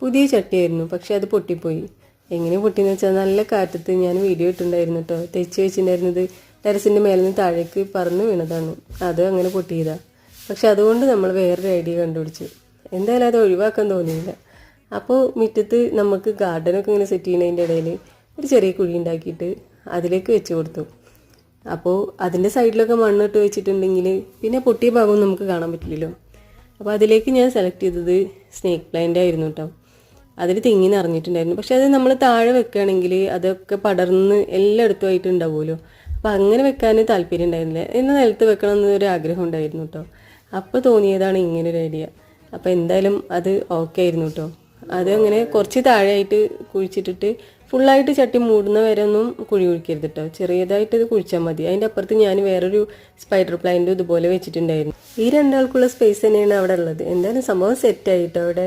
പുതിയ ചട്ടിയായിരുന്നു പക്ഷെ അത് പൊട്ടിപ്പോയി. എങ്ങനെ പൊട്ടിയെന്ന് വെച്ചാൽ നല്ല കാറ്റത്ത് ഞാൻ വീഡിയോ ഇട്ടുണ്ടായിരുന്നു കേട്ടോ തെച്ച് വെച്ചിട്ടുണ്ടായിരുന്നത് ടെറസിന്റെ മേലെ നിന്ന് താഴേക്ക് പറന്ന് വീണതാണ്. അത് അങ്ങനെ പൊട്ടിയതാണ് പക്ഷെ അതുകൊണ്ട് നമ്മൾ വേറൊരു ഐഡിയ കണ്ടുപിടിച്ചു. എന്തായാലും അത് ഒഴിവാക്കാൻ തോന്നിയില്ല. അപ്പോൾ മുറ്റത്ത് നമുക്ക് ഗാർഡനൊക്കെ ഇങ്ങനെ സെറ്റ് ചെയ്യുന്നതിന്റെ ഇടയിൽ ഒരു ചെറിയ കുഴി ഉണ്ടാക്കിയിട്ട് അതിലേക്ക് വെച്ച് കൊടുത്തു. അപ്പോൾ അതിന്റെ സൈഡിലൊക്കെ മണ്ണിട്ട് വെച്ചിട്ടുണ്ടെങ്കിൽ പിന്നെ പൊട്ടിയ ഭാഗവും നമുക്ക് കാണാൻ പറ്റില്ലല്ലോ. അപ്പോൾ അതിലേക്ക് ഞാൻ സെലക്ട് ചെയ്തത് സ്നേക്ക് പ്ലാന്റ് ആയിരുന്നു കേട്ടോ അതിൽ തിങ്ങി നിറഞ്ഞിട്ടുണ്ടായിരുന്നു. പക്ഷെ അത് നമ്മൾ താഴെ വെക്കുകയാണെങ്കിൽ അതൊക്കെ പടർന്ന് എല്ലായിടത്തും ആയിട്ട് ഉണ്ടാവുമല്ലോ അപ്പോൾ അങ്ങനെ വെക്കാൻ താല്പര്യം ഉണ്ടായിരുന്നില്ല. എന്ന നിലത്ത് വെക്കണം എന്നൊരു ആഗ്രഹം ഉണ്ടായിരുന്നു കേട്ടോ അപ്പോൾ തോന്നിയതാണ് ഇങ്ങനൊരു ഐഡിയ. അപ്പോൾ എന്തായാലും അത് ഓക്കെ ആയിരുന്നു കേട്ടോ അത് അങ്ങനെ കുറച്ച് താഴെയായിട്ട് കുഴിച്ചിട്ടിട്ട് ഫുള്ളായിട്ട് ചട്ടി മൂടുന്ന വരെ ഒന്നും കുഴി കുഴിക്കരുത് കേട്ടോ ചെറിയതായിട്ട് ഇത് കുഴിച്ചാൽ മതി. അതിന്റെ അപ്പുറത്ത് ഞാൻ വേറൊരു സ്പൈഡർ പ്ലാന്റ് ഇതുപോലെ വെച്ചിട്ടുണ്ടായിരുന്നു. ഈ രണ്ടാൾക്കുള്ള സ്പേസ് തന്നെയാണ് അവിടെ ഉള്ളത്. എന്തായാലും സംഭവം സെറ്റായിട്ടോ അവിടെ.